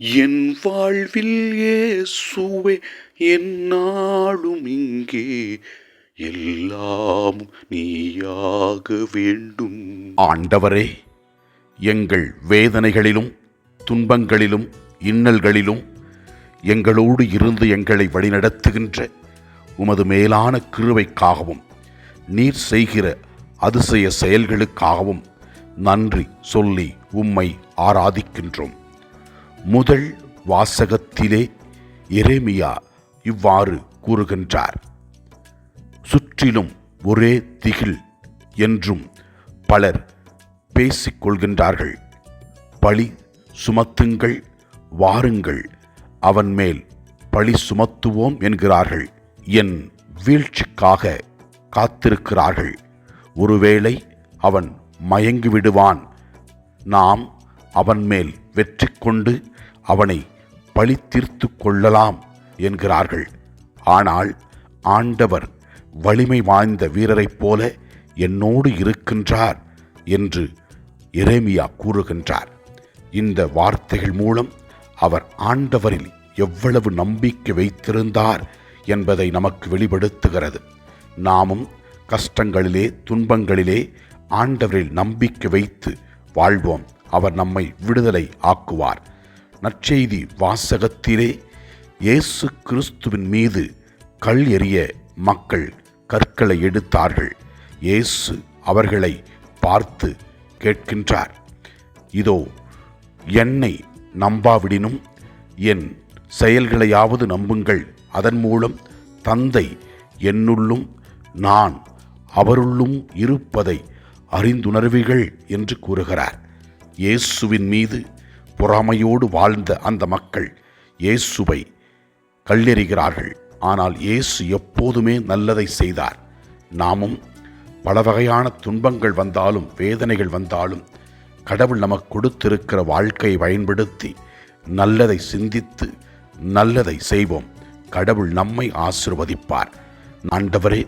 என் வாழ்வில் இயேசுவே என்னாலும் இங்கே. எல்லாம் நீயாக வேண்டும். ஆண்டவரே எங்கள் வேதனைகளிலும் துன்பங்களிலும் இன்னல்களிலும் எங்களோடு இருந்து எங்களை வழிநடத்துகின்ற உமது மேலான கிருவைக்காகவும் நீர் செய்கிற அதிசய செயல்களுக்காகவும் நன்றி சொல்லி உம்மை ஆராதிக்கின்றோம். முதல் வாசகத்திலே எரேமியா இவ்வாறு கூறுகின்றார். சுற்றிலும் ஒரே திகில் என்றும் பலர் பேசிக்கொள்கின்றார்கள் பழி சுமத்துங்கள் வாருங்கள் அவன் மேல் பழி சுமத்துவோம் என்கிறார்கள். என் வீழ்ச்சிக்காக காத்திருக்கிறார்கள். ஒருவேளை அவன் மயங்கிவிடுவான். நாம் அவன் மேல் வெற்றி கொண்டு அவனை பழி தீர்த்து கொள்ளலாம் என்கிறார்கள். ஆனால் ஆண்டவர் வலிமை வாய்ந்த வீரரைப் போல என்னோடு இருக்கின்றார் என்று எரேமியா கூறுகின்றார். இந்த வார்த்தைகள் மூலம் அவர் ஆண்டவரில் எவ்வளவு நம்பிக்கை வைத்திருந்தார் என்பதை நமக்கு வெளிப்படுத்துகிறது. நாமும் கஷ்டங்களிலே துன்பங்களிலே ஆண்டவரில் நம்பிக்கை வைத்து வாழ்வோம். அவர் நம்மை விடுதலை ஆக்குவார். நற்செய்தி வாசகத்திலே இயேசு கிறிஸ்துவின் மீது கல் எறிய மக்கள் கற்களை எடுத்தார்கள். இயேசு அவர்களை பார்த்து கேட்கின்றார் இதோ என்னை நம்பாவிடினும் என் செயல்களையாவது நம்புங்கள். அதன் மூலம் தந்தை என்னுள்ளும் நான் அவருள்ளும் இருப்பதை அறிந்துணர்வீர்கள் என்று கூறுகிறார். இயேசுவின் மீது பொறாமையோடு வாழ்ந்த அந்த மக்கள் இயேசுவை கல்லெறிகிறார்கள். ஆனால் இயேசு எப்போதுமே நல்லதை செய்தார். நாமும் பல வகையான துன்பங்கள் வந்தாலும் வேதனைகள் வந்தாலும் கடவுள் நமக்கு கொடுத்திருக்கிற வாழ்க்கையை பயன்படுத்தி நல்லதை சிந்தித்து நல்லதை செய்வோம். கடவுள் நம்மை ஆசிர்வதிப்பார். ஆண்டவரே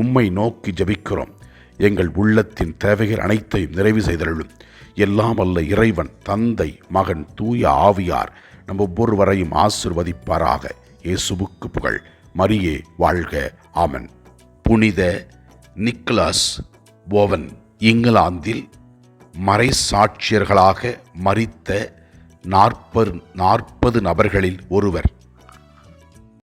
உம்மை நோக்கி ஜெபிக்கிறோம். எங்கள் உள்ளத்தின் தேவைகள் அனைத்தையும் நிறைவு செய்தருளும். எல்லாம் அல்ல இறைவன் தந்தை மகன் தூய ஆவியார் நம் ஒவ்வொருவரையும் ஆசிர்வதிப்பாராக. இயேசுவுக்கு புகழ். மரியே வாழ்க. ஆமன். புனித நிக்கலாஸ் போவன் இங்கிலாந்தில் மறைசாட்சியர்களாக மறித்த நாற்பது நாற்பது நபர்களில் ஒருவர்.